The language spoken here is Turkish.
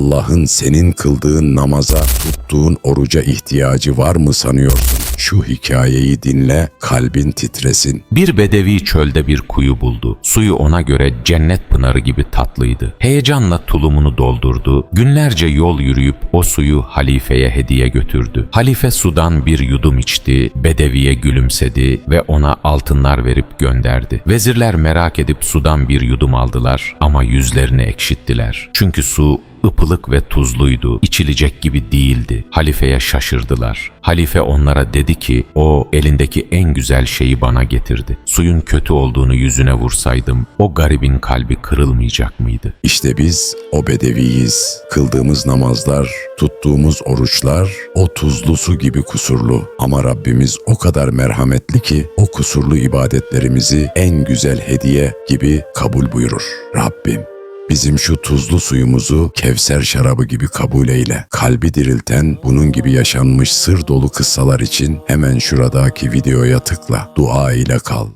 Allah'ın senin kıldığın namaza, tuttuğun oruca ihtiyacı var mı sanıyorsun? Şu hikayeyi dinle, kalbin titresin. Bir bedevi çölde bir kuyu buldu. Suyu ona göre cennet pınarı gibi tatlıydı. Heyecanla tulumunu doldurdu. Günlerce yol yürüyüp o suyu halifeye hediye götürdü. Halife sudan bir yudum içti, bedeviye gülümsedi ve ona altınlar verip gönderdi. Vezirler merak edip sudan bir yudum aldılar ama yüzlerini ekşittiler. Çünkü su ıpılık ve tuzluydu, içilecek gibi değildi. Halifeye şaşırdılar. Halife onlara dedi ki, o elindeki en güzel şeyi bana getirdi. Suyun kötü olduğunu yüzüne vursaydım, o garibin kalbi kırılmayacak mıydı? İşte biz o bedeviyiz. Kıldığımız namazlar, tuttuğumuz oruçlar o tuzlu su gibi kusurlu. Ama Rabbimiz o kadar merhametli ki o kusurlu ibadetlerimizi en güzel hediye gibi kabul buyurur. Rabbim Bizim şu tuzlu suyumuzu Kevser şarabı gibi kabul eyle. Kalbi dirilten bunun gibi yaşanmış sır dolu kıssalar için hemen şuradaki videoya tıkla. Dua ile kal.